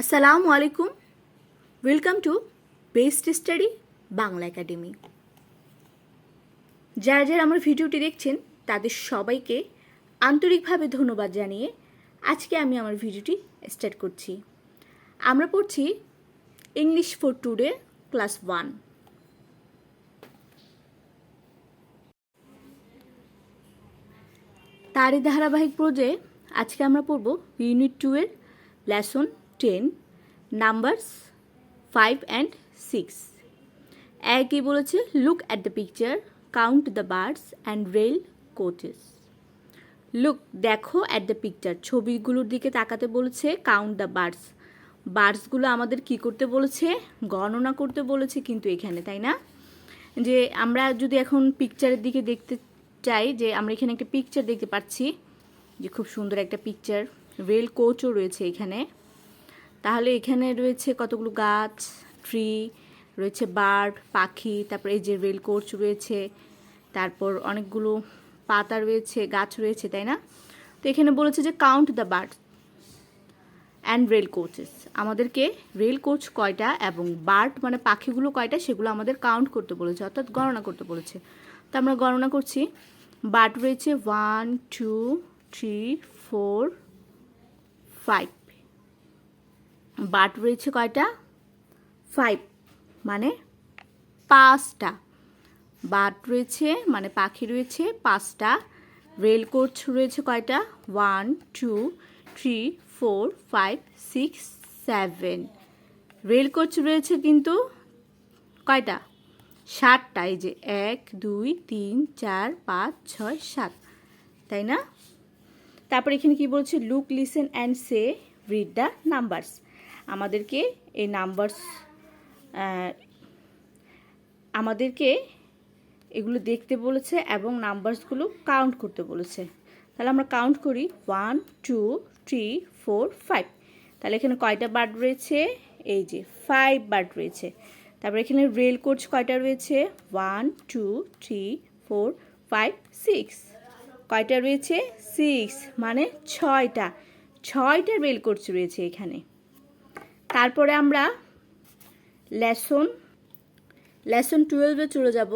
আসসালামু আলাইকুম welcome to best study Bangla academy যারা যারা আমার ভিডিওটি দেখছেন, তাদের সবাইকে আন্তরিকভাবে ধন্যবাদ জানিয়ে আজকে আমি আমার ভিডিওটি স্টার্ট করছি। আমরা পড়ছি English for today class one তারই ধারাবাহিক প্রজে আজকে আমরা পড়ব ইউনিট টু এর lesson ten numbers five and six একই বলেছে? Look at the picture count the birds and rail coaches look দেখো অ্যাট দ্য পিকচার ছবিগুলোর দিকে তাকাতে বলেছে কাউন্ট দ্য বার্ডস বার্ডসগুলো আমাদের কি করতে বলেছে? গণনা করতে বলেছে কিন্তু এখানে, তাই না? যে আমরা যদি এখন পিকচারের দিকে দেখতে চাই, যে আমরা এখানে একটা পিকচার দেখতে পাচ্ছি, যে খুব সুন্দর একটা পিকচার রেল কোচও রয়েছে এখানে। তাহলে এখানে রয়েছে কতগুলো গাছ ট্রি রয়েছে বার্ড পাখি, তারপর এই যে রেল কোচ রয়েছে, তারপর অনেকগুলো পাতা রয়েছে, গাছ রয়েছে, তাই না? তো এখানে বলেছে যে count the bird and rail coaches আমাদেরকে রেল কোচ কয়টা এবং বার্ড মানে পাখিগুলো কয়টা সেগুলো আমাদের কাউন্ট করতে বলেছে, অর্থাৎ গণনা করতে বলেছে। তো আমরা গণনা করছি বার্ড রয়েছে one two three four five but রয়েছে কয়টা? ফাইভ মানে পাঁচটা। বাট রয়েছে মানে পাখি রয়েছে, পাঁচটা। রেল কোচ রয়েছে কয়টা? One two three four five six seven rail coach রয়েছে কিন্তু কয়টা? সাতটা। এই যে এক, দুই, তিন, চার, পাঁচ, ছয়, সাত। তাই না? তারপর এখানে কি বলছে? Look listen and say read the numbers আমাদেরকে এই নাম্বারস আমাদেরকে এগুলো দেখতে বলেছে এবং নাম্বারসগুলো কাউন্ট করতে বলেছে। তাহলে আমরা কাউন্ট করি one two three four five তাহলে এখানে কয়টা বার্ড রয়েছে? এই যে ফাইভ বার্ড রয়েছে। তারপর এখানে রেল কোচ কয়টা রয়েছে? One two three four five six কয়টা রয়েছে? সিক্স মানে ছয়টা। ছয়টা রেল কোচ রয়েছে এখানে। তারপরে আমরা লেসন লেসন টুয়েলভে চলে যাব।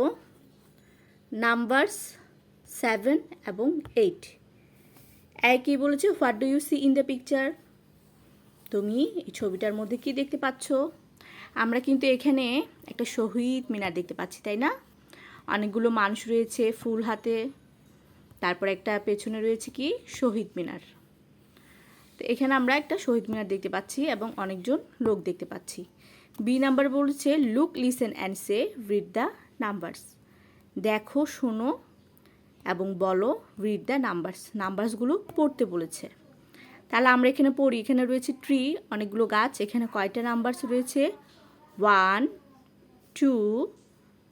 নাম্বারস সেভেন এবং এইট একই বলেছে? What do you see in the picture তুমি এই ছবিটার মধ্যে কি দেখতে পাচ্ছ? আমরা কিন্তু এখানে একটা শহীদ মিনার দেখতে পাচ্ছি, তাই না? অনেকগুলো মানুষ রয়েছে, ফুল হাতে। তারপর একটা পেছনে রয়েছে কি? শহীদ মিনার। তো এখানে আমরা একটা শহীদ মিনার দেখতে পাচ্ছি এবং অনেকজন লোক দেখতে পাচ্ছি। বি নাম্বার বলছে look listen and say read the numbers দেখো, শোনো এবং বলো রিড দ্য নাম্বারস নাম্বারসগুলো পড়তে বলেছে। তাহলে আমরা এখানে পড়ি। এখানে রয়েছে ট্রি অনেকগুলো গাছ। এখানে কয়টা নাম্বারস রয়েছে? One two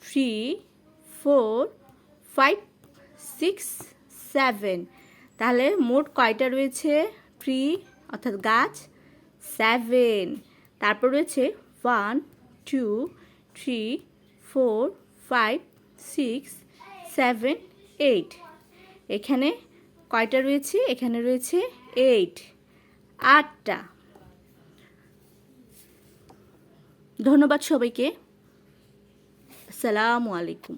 three four five six seven তাহলে মোট কয়টা রয়েছে? ট্রি অর্থাৎ গাছ সেভেন তারপর রয়েছে one two three four five six seven eight এখানে কয়টা রয়েছে? এখানে রয়েছে এইট আটটা। ধন্যবাদ সবাইকে। আসসালামু আলাইকুম।